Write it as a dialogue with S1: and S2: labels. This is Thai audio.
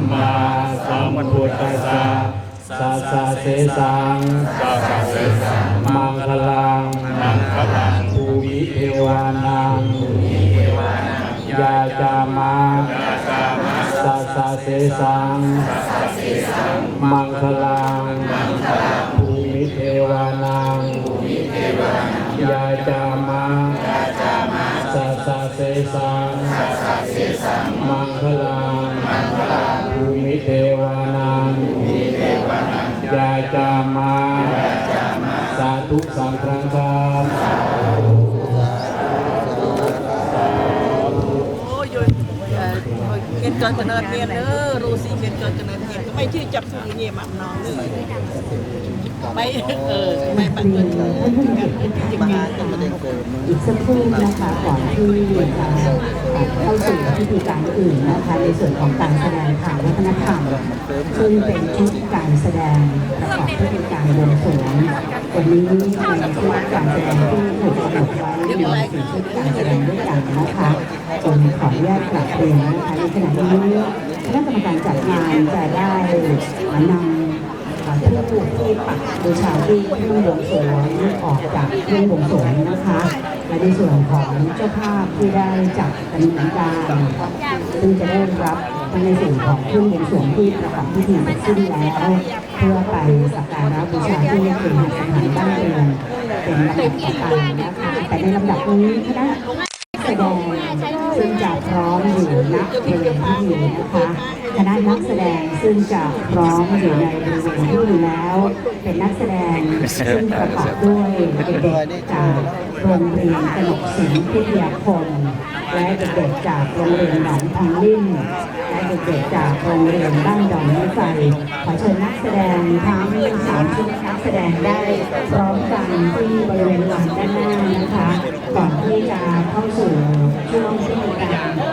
S1: มมาสัมพุทธัสสะสัสสะเสสัง
S2: สัสสะเสสัง
S1: มังคลัง
S2: มังคลัง
S1: ภูมิเอวานังภูมิเทวานังยาจามา
S2: ยาสามะ
S1: สังสัสะเสสังมังคลังมังคลังภูมิเทวานังภูมิเอวานังยาจามาสัสสะเสสังมังคลังภู มิเทวานังยาจามา สาธุสังฆังคาม
S3: โอ้ยโยยเอ่อเกิด จนเจริญเมียนเออรู้สิเกิดจนเจริญเมียนก็ไม่ชื่อจับสูงเงียบน้องเลยไม่เออไม่บังเอิญกันเป็นจริงๆกัน
S4: อีกสักครู่นะคะก่อนที่จะเข้าสู่พิธีการอื่นนะคะในส่วนของการแสดงทางวัฒนธรรมซึ่งเป็นชุดการแสดงประกอบพิธีการบวงสรวงวันนี้เป็นชุดการแสดงที่ถูกกำหนดไว้ในสี่ชุดการแสดงด้วยกันนะคะ จนขออนุญาตกลับเรียนนะคะในขณะนี้คณะกรรมการจัดงานจะได้นำผู้ที่ปักบูชาที่เครื่องบวงสรวงออกจากเครื่องบวงสรวงนะคะและในส่วนของเจ้าภาพที่ได้จัดดำเนินการซึ่งจะได้รับในส่วนของเครื่องบวงสรวงที่ประกอบพิธีเสร็จสิ้นแล้วเพื่อไปสักการะบูชาที่เคหสถานบ้านเรือนเป็นลำดับต่อไปนะคะแต่ในลำดับนี้คณะแสดง ซึ่งจะพร้อมอยู่ณบริเวณที่อยู่นะคะคณะนักแสดงซึ่งจะพร้อมอยู่ในบริเวณที่อยู่แล้ว เป็นนักแสดงซึ่งประกอบด้วยเด็กๆจากโรงเรียนกนกศิลป์พิทยาคมและเด็กๆจากโรงเรียนหนองทองลิ่นและเด็กๆจากโรงเรียนบ้านดอนไม้ไฟขอเชิญนักแสดงทั้งสามชุดนักแสดงได้พร้อมกันที่บริเวณหลานด้านหน้านะคะก่อนที่ เข้าสู่ช่วงที่มีการ